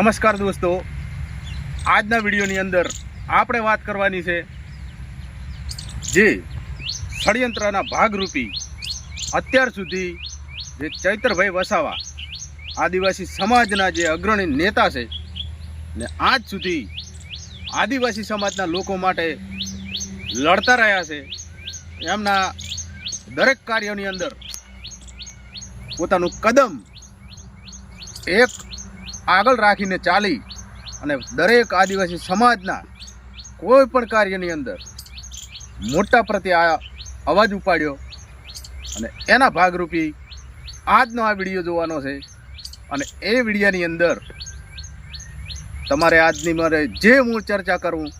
નમસ્કાર દોસ્તો. આજના વિડીયોની અંદર આપણે વાત કરવાની છે જે ષડયંત્રના ભાગરૂપી અત્યાર સુધી જે ચૈતરભાઈ વસાવા આદિવાસી સમાજના જે અગ્રણી નેતા છે ને આજ સુધી આદિવાસી સમાજના લોકો માટે લડતા રહ્યા છે. એમના દરેક કાર્યોની અંદર પોતાનું કદમ એક આગળ રાખીને ચાલી અને દરેક આદિવાસી સમાજના કોઈ પણ કાર્યની અંદર મોટા પ્રત્યે આ અવાજ ઉપાડ્યો અને એના ભાગરૂપી આજનો આ વીડિયો જોવાનો છે અને એ વિડીયાની અંદર તમારે આજની મારે જે હું ચર્ચા કરું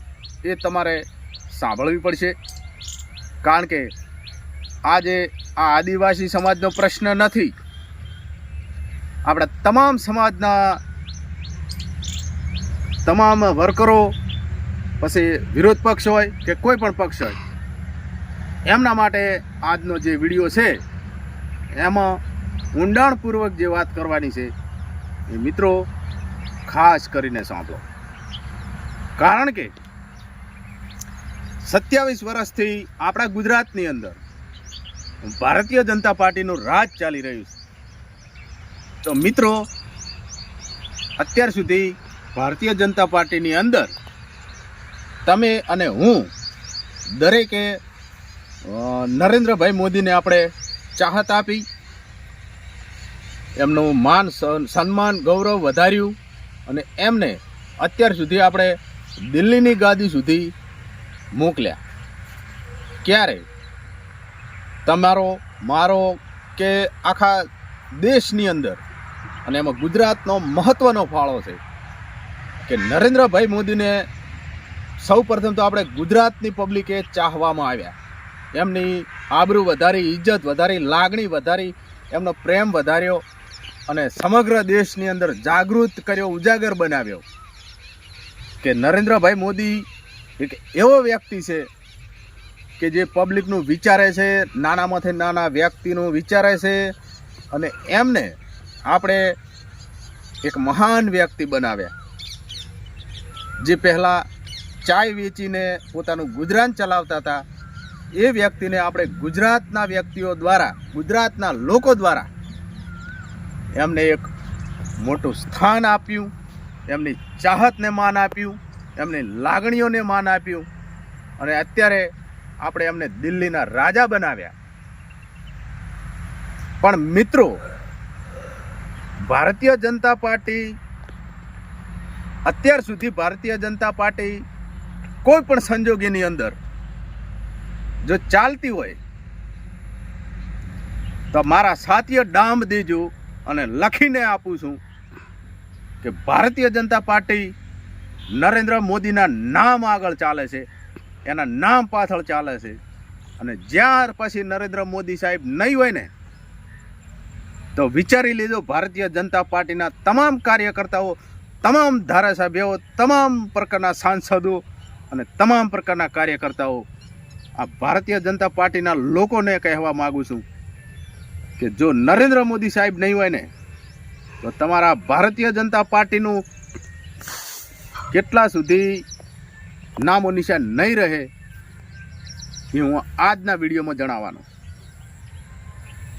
એ તમારે સાંભળવી પડશે. કારણ કે આજે આ આદિવાસી સમાજનો પ્રશ્ન નથી. આપણા તમામ સમાજના તમામ વર્કરો, પછી વિરોધ પક્ષ હોય કે કોઈ પણ પક્ષ હોય, એમના માટે આજનો જે વીડિયો છે, એમાં ઊંડાણપૂર્વક જે વાત કરવાની છે, એ મિત્રો ખાસ કરીને સાંભળો. કારણ કે સત્યાવીસ વર્ષથી આપણા ગુજરાતની અંદર ભારતીય જનતા પાર્ટીનું રાજ ચાલી રહ્યું છે. તો મિત્રો, અત્યાર સુધી ભારતીય જનતા પાર્ટીની અંદર તમે અને હું દરેકે નરેન્દ્રભાઈ મોદીને આપણે ચાહત આપી. એમનું માન સન- સન્માન, ગૌરવ વધાર્યું અને એમને અત્યાર સુધી આપણે દિલ્હીની ગાદી સુધી મોકલ્યા. ક્યારે? તમારો, મારો કે આખા દેશની અંદર. અને એમાં ગુજરાતનો મહત્ત્વનો ફાળો છે. કે નરેન્દ્રભાઈ મોદીને સૌ પ્રથમ તો આપણે ગુજરાતની પબ્લિકે ચાહવામાં આવ્યા. એમની આબરૂ વધારી ઇજ્જત વધારી, લાગણી વધારી, એમનો પ્રેમ વધાર્યો અને સમગ્ર દેશની અંદર જાગૃત કર્યો, ઉજાગર બનાવ્યો કે નરેન્દ્રભાઈ મોદી એક એવો વ્યક્તિ છે કે જે પબ્લિકનું વિચારે છે, નાનામાંથી નાના વ્યક્તિનું વિચારે છે અને એમને આપણે એક મહાન વ્યક્તિ બનાવ્યા. જે પહેલાં ચાય વેચીને પોતાનું ગુજરાન ચલાવતા હતા, એ વ્યક્તિને આપણે ગુજરાતના વ્યક્તિઓ દ્વારા, ગુજરાતના લોકો દ્વારા એમને એક મોટું સ્થાન આપ્યું, એમની ચાહતને માન આપ્યું, એમની લાગણીઓને માન આપ્યું અને અત્યારે આપણે એમને દિલ્હીના રાજા બનાવ્યા. પણ મિત્રો, ભારતીય જનતા પાર્ટી અત્યાર સુધી ભારતીય જનતા પાર્ટી કોઈ પણ સંજોગોની અંદર જો ચાલતી હોય, તો મારા સાથીય ડામ દેજો અને લખીને આપું છું કે ભારતીય જનતા પાર્ટી નરેન્દ્ર મોદીના નામ આગળ ચાલે છે, એના નામ પાછળ ચાલે છે. અને જ્યાર પછી નરેન્દ્ર મોદી સાહેબ નહીં હોય ને, તો વિચારી લીધો ભારતીય જનતા પાર્ટીના તમામ કાર્યકર્તાઓ તમામ ધારાસભ્યો, તમામ પ્રકારના સાંસદો અને તમામ પ્રકારના કાર્યકર્તાઓ, આ ભારતીય જનતા પાર્ટીના લોકોને કહેવા માગું છું કે જો નરેન્દ્ર મોદી સાહેબ નહીં હોય ને, તો તમારા ભારતીય જનતા પાર્ટીનું કેટલા સુધી નામો નિશાન નહીં રહે, એ હું આજના વિડીયોમાં જણાવવાનો.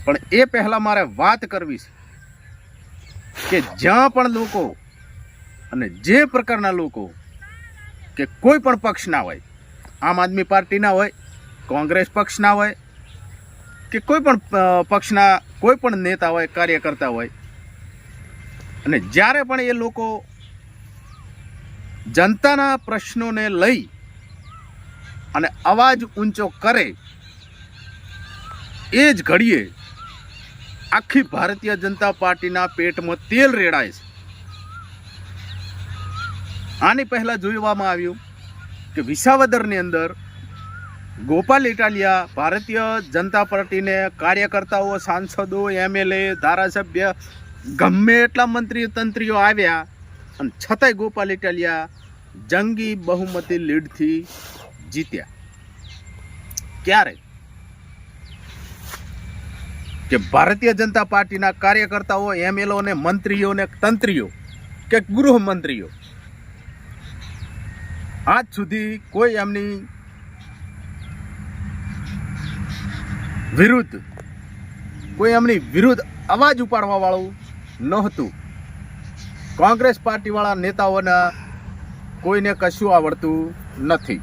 પણ એ પહેલાં મારે વાત કરવી છે કે જ્યાં પણ લોકો અને જે પ્રકારના લોકો કે કોઈ પણ પક્ષના હોય, આમ આદમી પાર્ટીના હોય, કોંગ્રેસ પક્ષના હોય, કે કોઈ પણ પક્ષના કોઈ પણ નેતા હોય, કાર્યકર્તા હોય, અને જ્યારે પણ એ લોકો જનતાના પ્રશ્નોને લઈ અને અવાજ ઊંચો કરે, એ જ ઘડીએ આખી ભારતીય જનતા પાર્ટીના પેટમાં તેલ રેડાય છે. આની પહેલાં જોવામાં આવ્યું કે વિસાવદરની અંદર ગોપાલ ઇટાલિયા ભારતીય જનતા પાર્ટીને કાર્યકર્તાઓ, સાંસદો એમએલએ ધારાસભ્ય ગમે એટલા મંત્રી તંત્રીઓ આવ્યા અને છતાંય ગોપાલ ઇટાલિયા જંગી બહુમતી લીડથી જીત્યા. ક્યારે? કે ભારતીય જનતા પાર્ટીના કાર્યકર્તાઓ એમએલઓને મંત્રીઓ ને તંત્રીઓ કે ગૃહમંત્રીઓ આજ સુધી કોઈ એમની વિરુદ્ધ, કોઈ એમની વિરુદ્ધ અવાજ ઉપાડવાવાળું નહોતું. કોંગ્રેસ પાર્ટીવાળા નેતાઓના કોઈને કશું આવડતું નથી.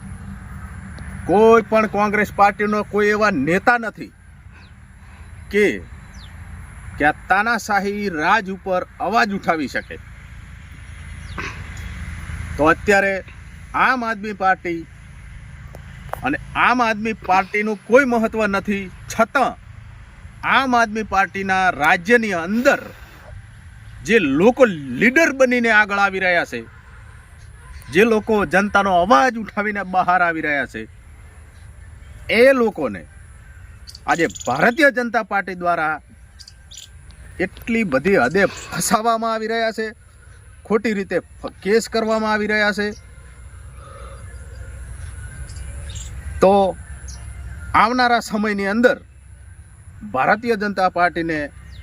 કોઈ પણ કોંગ્રેસ પાર્ટીનો કોઈ એવા નેતા નથી કે કે આ તાનાશાહી રાજ ઉપર અવાજ ઉઠાવી શકે. તો અત્યારે આમ આદમી પાર્ટી અને આમ આદમી પાર્ટીનું કોઈ મહત્વ નથી, છતાં આમ આદમી પાર્ટીના રાજ્યની અંદર જે લોકો લીડર બનીને આગળ આવી રહ્યા છે, જે લોકો જનતાનો અવાજ ઉઠાવીને બહાર આવી રહ્યા છે, એ લોકોને આજે ભારતીય જનતા પાર્ટી દ્વારા એટલી બધી હદે ફસાવવામાં આવી રહ્યા છે, ખોટી રીતે કેસ કરવામાં આવી રહ્યા છે તો આવનારા સમયની અંદર ભારતીય જનતા પાર્ટીને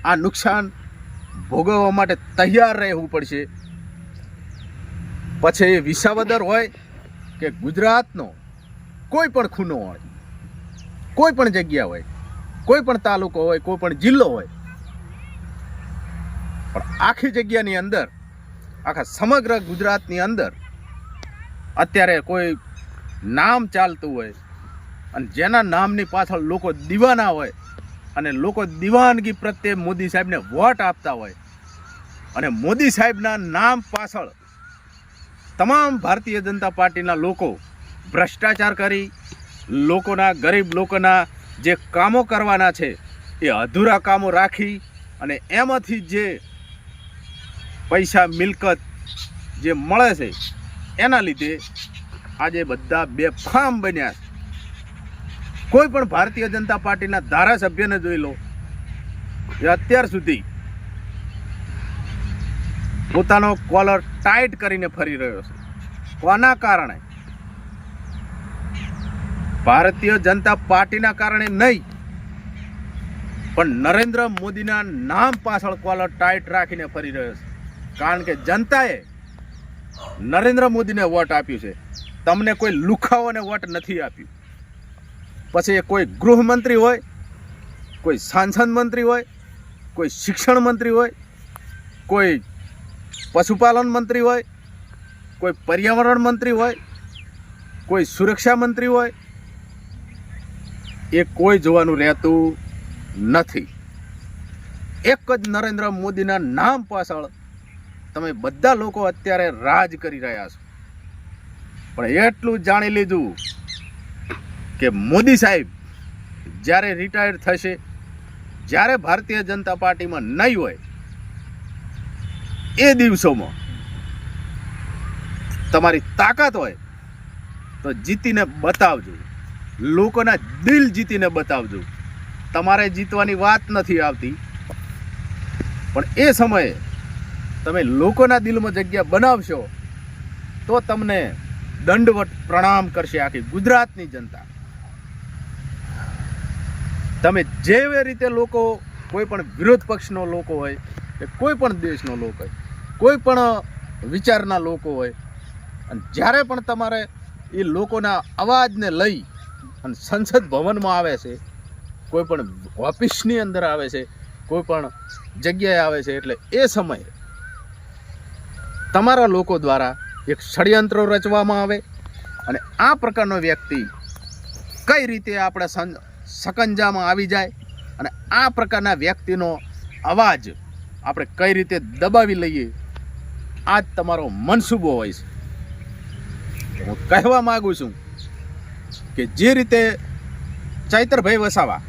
આ નુકસાન ભોગવવા માટે તૈયાર રહેવું પડશે. પછી એ વિસાવદર હોય કે ગુજરાતનો કોઈ પણ ખૂનો હોય, કોઈ પણ જગ્યા હોય, કોઈ પણ તાલુકો હોય, કોઈ પણ જિલ્લો હોય, પણ આખી જગ્યાની અંદર, આખા સમગ્ર ગુજરાતની અંદર અત્યારે કોઈ નામ ચાલતું હોય અને જેના નામની પાછળ લોકો દીવાના હોય અને લોકો દીવાનગી પ્રત્યે મોદી સાહેબને વોટ આપતા હોય અને મોદી સાહેબના નામ પાછળ તમામ ભારતીય જનતા પાર્ટીના લોકો ભ્રષ્ટાચાર કરી, લોકોના, ગરીબ લોકોના જે કામો કરવાના છે એ અધૂરા કામો રાખી અને એમાંથી જે પૈસા, મિલકત જે મળે છે, એના લીધે આજે બધા બેફામ બન્યા છે. કોઈ પણ ભારતીય જનતા પાર્ટીના ધારાસભ્યને જોઈ લો. એ અત્યાર સુધી પોતાનો કોલર ટાઈટ કરીને ફરી રહ્યો છે. કોના કારણે? ભારતીય જનતા પાર્ટીના કારણે નહીં, પણ નરેન્દ્ર મોદીના નામ પાછળ કોલર ટાઈટ રાખીને ફરી રહ્યો છે. કારણ કે જનતાએ નરેન્દ્ર મોદીને વોટ આપ્યું છે. તમને કોઈ લુખાઓને વોટ નથી આપ્યું. પછી એ કોઈ ગૃહમંત્રી હોય, કોઈ સાંસદ મંત્રી હોય, કોઈ શિક્ષણ મંત્રી હોય, કોઈ પશુપાલન મંત્રી હોય, કોઈ પર્યાવરણ મંત્રી હોય, કોઈ સુરક્ષા મંત્રી હોય, એ કોઈ જોવાનું રહેતું નથી. એક જ નરેન્દ્ર મોદીના નામ પાછળ તમે બધા લોકો અત્યારે રાજ કરી રહ્યા છો. પણ એટલું જાણી લીધું કે મોદી સાહેબ, જ્યારે રિટાયર થશે, જ્યારે ભારતીય જનતા પાર્ટીમાં નહીં હોય, એ દિવસોમાં તમારી તાકાત હોય, તો જીતીને બતાવજો. લોકોના દિલ જીતીને બતાવજો. તમારે જીતવાની વાત નથી આવતી. પણ એ સમયે તમે લોકોના દિલમાં જગ્યા બનાવશો, તો તમને દંડવટ પ્રણામ કરશે આખી ગુજરાતની જનતા. તમે જેવી રીતે લોકો, કોઈ પણ વિરોધ પક્ષનો લોકો હોય કે કોઈ પણ દેશનો લોકો હોય, કોઈ પણ વિચારના લોકો હોય, અને જ્યારે પણ તમારે એ લોકોના અવાજને લઈ અને સંસદ ભવનમાં આવે છે, કોઈ પણ ઓફિસની અંદર આવે છે, કોઈ પણ જગ્યાએ આવે છે, એટલે એ સમયે તમારા લોકો દ્વારા એક ષડયંત્ર રચવામાં આવે અને આ પ્રકારનો વ્યક્તિ કઈ રીતે આપણે સકંજામાં આવી જાય અને આ પ્રકારના વ્યક્તિનો અવાજ આપણે કઈ રીતે દબાવી લઈએ આ જ તમારો મનસૂબો હોય છે. હું કહેવા માગું છું કે જે રીતે ચૈતરભાઈ વસાવા,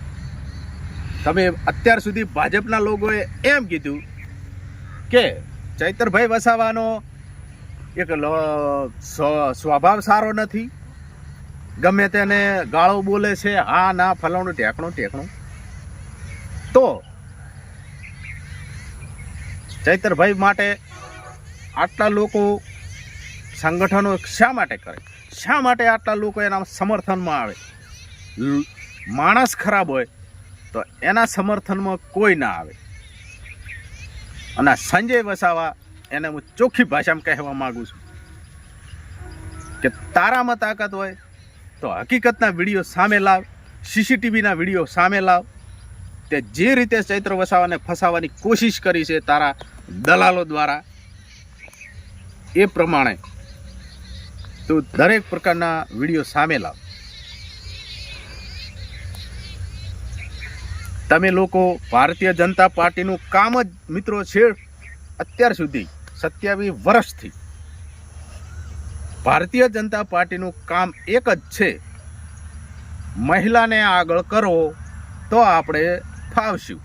તમે અત્યાર સુધી ભાજપના લોકોએ એમ કીધું કે ચૈતરભાઈ વસાવાનો એક સ્વભાવ સારો નથી ગમે તેને ગાળો બોલે છે, હા, ના, ફલાણું, ઢેકણું ઢેકણું. તો ચૈતરભાઈ માટે આટલા લોકો સંગઠનો શા માટે કરે? શા માટે આટલા લોકો એના સમર્થનમાં આવે? માણસ ખરાબ હોય તો એના સમર્થનમાં કોઈ ના આવે. અને સંજય વસાવા એને હું ચોખ્ખી ભાષામાં કહેવા માગું છું કે તારામાં તાકાત હોય તો હકીકતના વીડિયો સામે લાવ સીસીટીવીના વીડિયો સામે લાવ. તે જે રીતે ચૈત્ર વસાવાને ફસાવવાની કોશિશ કરી છે તારા દલાલો દ્વારા, એ પ્રમાણે તું દરેક પ્રકારના વીડિયો સામે લાવ. તમે લોકો ભારતીય જનતા પાર્ટીનું કામ જ મિત્રો છે અત્યાર સુધી સત્યાવીસ વર્ષથી. ભારતીય જનતા પાર્ટીનું કામ એક જ છે. મહિલાને આગળ કરો તો આપણે ફાવશું.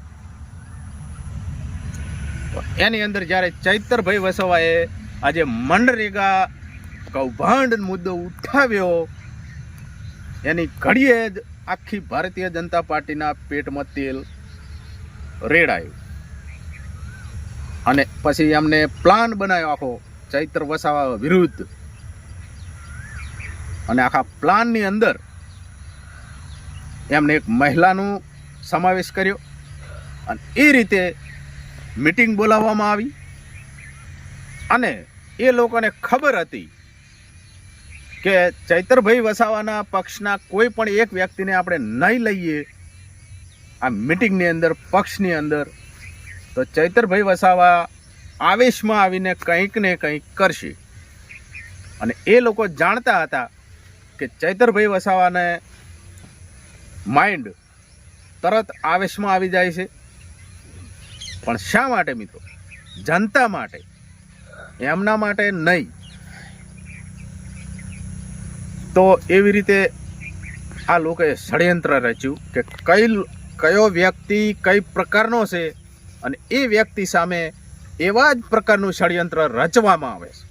એની અંદર જ્યારે ચૈતરભાઈ વસવાએ આજે મનરેગા કૌભાંડ મુદ્દો ઉઠાવ્યો, એની ઘડીએ જ આખી ભારતીય જનતા પાર્ટીના પેટમાં તેલ રેડાયું. અને પછી એમને પ્લાન બનાવ્યો આખો ચૈત્ર વસાવા વિરુદ્ધ. અને આખા પ્લાનની અંદર એમને એક મહિલાનું સમાવેશ કર્યો. અને એ રીતે મિટિંગ બોલાવવામાં આવી. અને એ લોકોને ખબર હતી કે ચૈતરભાઈ વસાવાના પક્ષના કોઈ પણ એક વ્યક્તિને આપણે નહીં લઈએ આ મિટિંગની અંદર, પક્ષની અંદર, તો ચૈતરભાઈ વસાવા આવેશમાં આવીને કંઈક ને કંઈક કરશે. અને એ લોકો જાણતા હતા કે ચૈતરભાઈ વસાવાને માઇન્ડ તરત આવેશમાં આવી જાય છે. પણ શા માટે મિત્રો? જનતા માટે. એમના માટે નહીં. તો એવી રીતે આ લોકોએ ષડયંત્ર રચ્યું કે કઈ કયો વ્યક્તિ કઈ પ્રકારનો છે અને એ વ્યક્તિ સામે એવા જ પ્રકારનું ષડયંત્ર રચવામાં આવે છે.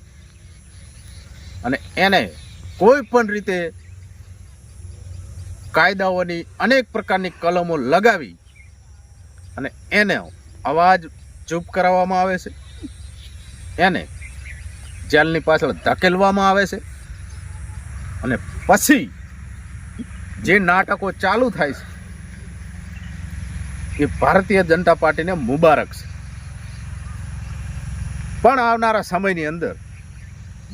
અને એને કોઈ પણ રીતે કાયદાઓની અનેક પ્રકારની કલમો લગાવી અને એને અવાજ ચૂપ કરાવવામાં આવે છે. એને જેલની પાછળ ધકેલવામાં આવે છે. અને પછી જે નાટકો ચાલુ થાય છે, એ ભારતીય જનતા પાર્ટીને મુબારક છે. પણ આવનારા સમયની અંદર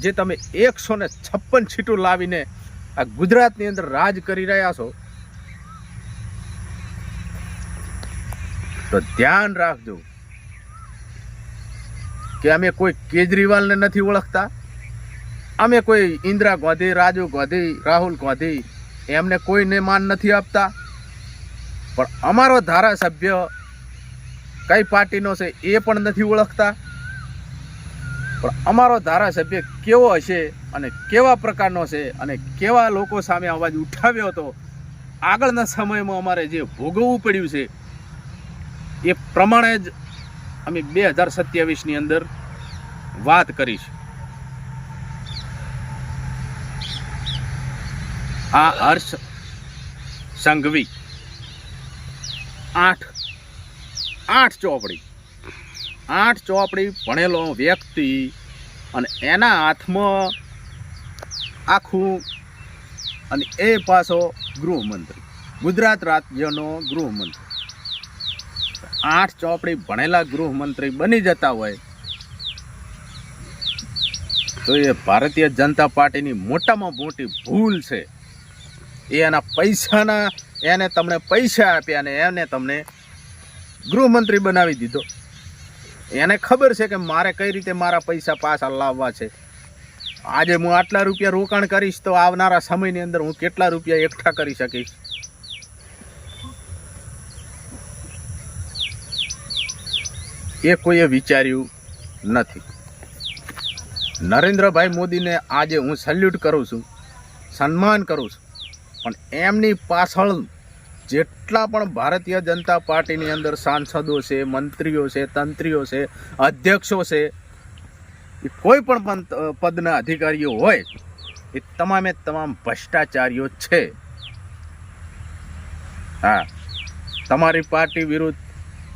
જે તમે એકસો ને છપ્પન છીટું લાવીને આ ગુજરાતની અંદર રાજ કરી રહ્યા છો, તો ધ્યાન રાખજો કે અમે કોઈ કેજરીવાલને નથી ઓળખતા. અમે કોઈ ઇન્દિરા ગાંધી રાજીવ ગાંધી, રાહુલ ગાંધી એમને કોઈને માન નથી આપતા. પણ અમારો ધારાસભ્ય કઈ પાર્ટીનો છે એ પણ નથી ઓળખતા. પણ અમારો ધારાસભ્ય કેવો હશે અને કેવા પ્રકારનો છે અને કેવા લોકો સામે અવાજ ઉઠાવ્યો હતો, આગળના સમયમાં અમારે જે ભોગવવું પડ્યું છે, એ પ્રમાણે જ અમે બે હજાર સત્યાવીસની અંદર વાત કરીશ. આ હર્ષ સંઘવી. આઠ આઠ ચોપડી. આઠ ચોપડી ભણેલો વ્યક્તિ અને એના હાથમાં આખું અને એ પાછો ગૃહમંત્રી. ગુજરાત રાજ્યનો ગૃહમંત્રી. આઠ ચોપડી ભણેલા ગૃહમંત્રી બની જતા હોય તો એ ભારતીય જનતા પાર્ટીની મોટામાં મોટી ભૂલ છે. એ એના પૈસાના, એને તમને પૈસા આપ્યા અને એને તમને ગૃહમંત્રી બનાવી દીધો. એને ખબર છે કે મારે કઈ રીતે મારા પૈસા પાછા લાવવા છે. આજે હું આટલા રૂપિયા રોકાણ કરીશ તો આવનારા સમયની અંદર હું કેટલા રૂપિયા એકઠા કરી શકીશ? એ કોઈએ વિચાર્યું નથી. નરેન્દ્રભાઈ મોદીને આજે હું સલ્યુટ કરું છું, સન્માન કરું છું, પણ એમની પાછળ જેટલા પણ ભારતીય જનતા પાર્ટીની અંદર સાંસદો છે, મંત્રીઓ છે, તંત્રીઓ છે, અધ્યક્ષો છે, એ કોઈ પણ પદના અધિકારીઓ હોય, એ તમામે તમામ ભ્રષ્ટાચારીઓ છે. હા, તમારી પાર્ટી વિરુદ્ધ,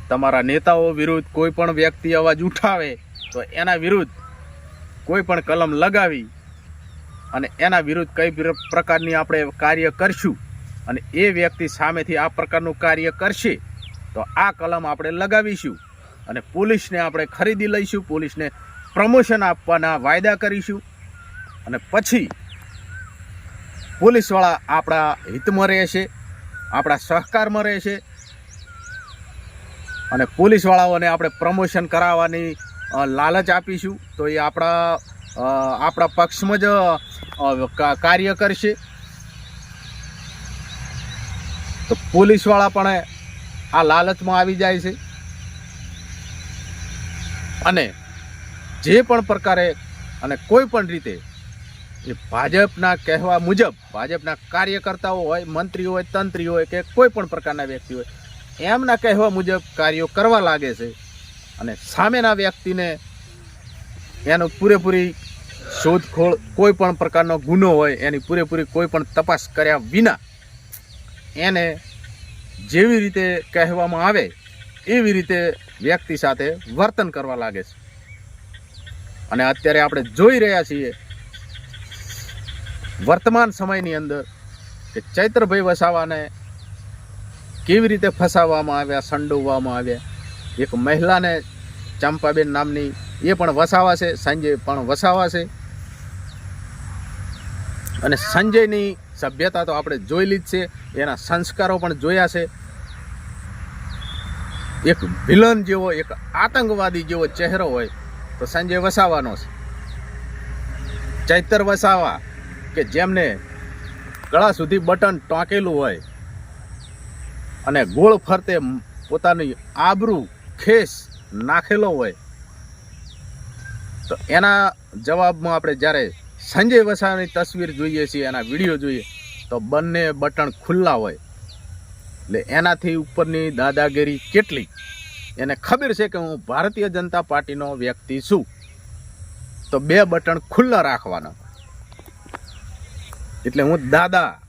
તમારા નેતાઓ વિરુદ્ધ કોઈ પણ વ્યક્તિ અવાજ ઉઠાવે, તો એના વિરુદ્ધ કોઈ પણ કલમ લગાવી અને એના વિરુદ્ધ કઈ પ્રકારની આપણે કાર્ય કરશું. અને એ વ્યક્તિ સામેથી આ પ્રકારનું કાર્ય કરશે, તો આ કલમ આપણે લગાવીશું અને પોલીસને આપણે ખરીદી લઈશું, પોલીસને પ્રમોશન આપવાના વાયદા કરીશું અને પછી પોલીસવાળા આપણા હિતમાં રહેશે, આપણા સહકારમાં રહેશે અને પોલીસવાળાઓને આપણે પ્રમોશન કરાવવાની લાલચ આપીશું, તો એ આપણા આપણા પક્ષમાં જ કાર્ય કરશે. તો પોલીસવાળા પણ આ લાલચમાં આવી જાય છે. અને જે પણ પ્રકારે અને કોઈ પણ રીતે એ ભાજપના કહેવા મુજબ, ભાજપના કાર્યકર્તાઓ હોય, મંત્રી હોય, તંત્રી હોય કે કોઈ પણ પ્રકારના વ્યક્તિ હોય, એમના કહેવા મુજબ કાર્યો કરવા લાગે છે અને સામેના વ્યક્તિને એનું પૂરેપૂરી શોધખોળ, કોઈ પણ પ્રકારનો ગુનો હોય, એની પૂરેપૂરી કોઈ પણ તપાસ કર્યા વિના એને જેવી રીતે કહેવામાં આવે, એવી રીતે વ્યક્તિ સાથે વર્તન કરવા લાગે છે. અને અત્યારે આપણે જોઈ રહ્યા છીએ, વર્તમાન સમયની અંદર કે ચૈત્રભાઈ વસાવાને કેવી રીતે ફસાવવામાં આવ્યા, સંડોવવામાં આવ્યા. એક મહિલાને ચંપાબેન નામની, એ પણ વસાવા છે સંજય પણ વસાવા છે. અને સંજયની સભ્યતા તો આપણે જોયેલી જ છે, એના સંસ્કારો પણ જોયા છે. એક વિલન જેવો, એક આતંકવાદી જેવો ચહેરો હોય, તો સંજય વસાવાનો છે. ચૈતર વસાવા, કે જેમને ગળા સુધી બટન ટાંકેલું હોય, અને ગોળ ફરતે પોતાની આબરૂ ખેસ નાખેલો હોય, તો એના જવાબમાં આપણે જ્યારે સંજય વસાવાની તસવીર જોઈએ છીએ, એના વીડિયો જોઈએ, તો બંને બટન ખુલ્લા હોય. એટલે એનાથી ઉપરની દાદાગીરી કેટલી? એને ખબર છે કે હું ભારતીય જનતા પાર્ટીનો વ્યક્તિ છું. તો બે બટન ખુલ્લા રાખવાના. એટલે હું દાદા,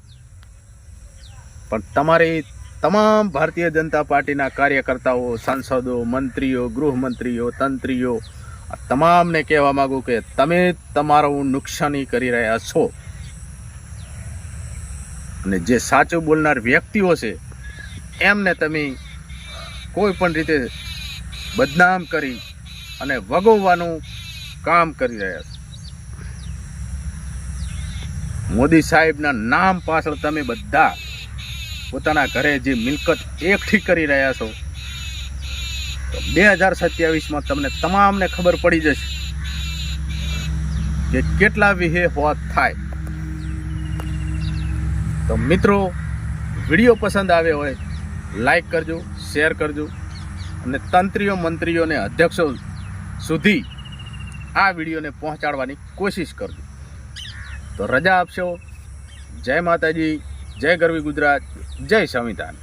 પણ તમારી તમામ ભારતીય જનતા પાર્ટીના કાર્યકર્તાઓ, સાંસદો, મંત્રીઓ, ગૃહમંત્રીઓ, તંત્રીઓ તમામને કહેવા માંગુ કે તમે તમારું નુકસાની કરી રહ્યા છો. અને જે સાચું બોલનાર વ્યક્તિઓ છે, એમને તમે કોઈ પણ રીતે બદનામ કરી અને વગોવવાનું કામ કરી રહ્યા છો. મોદી સાહેબના નામ પાછળ તમે બધા પોતાના ઘરે જે મિલકત એકઠી કરી રહ્યા છો બે હજાર સત્યાવીસમાં તમને તમામને ખબર પડી જશે કે કેટલા વિહે હોત થાય. તો મિત્રો, વીડિયો પસંદ આવ્યો હોય, લાઈક કરજો, શેર કરજો, અને તંત્રીઓ મંત્રીઓને અધ્યક્ષો સુધી આ વિડીયોને પહોંચાડવાની કોશિશ કરજો. તો રજા આપશો. જય માતાજી, જય ગરવી ગુજરાત, જય સંવિધાન.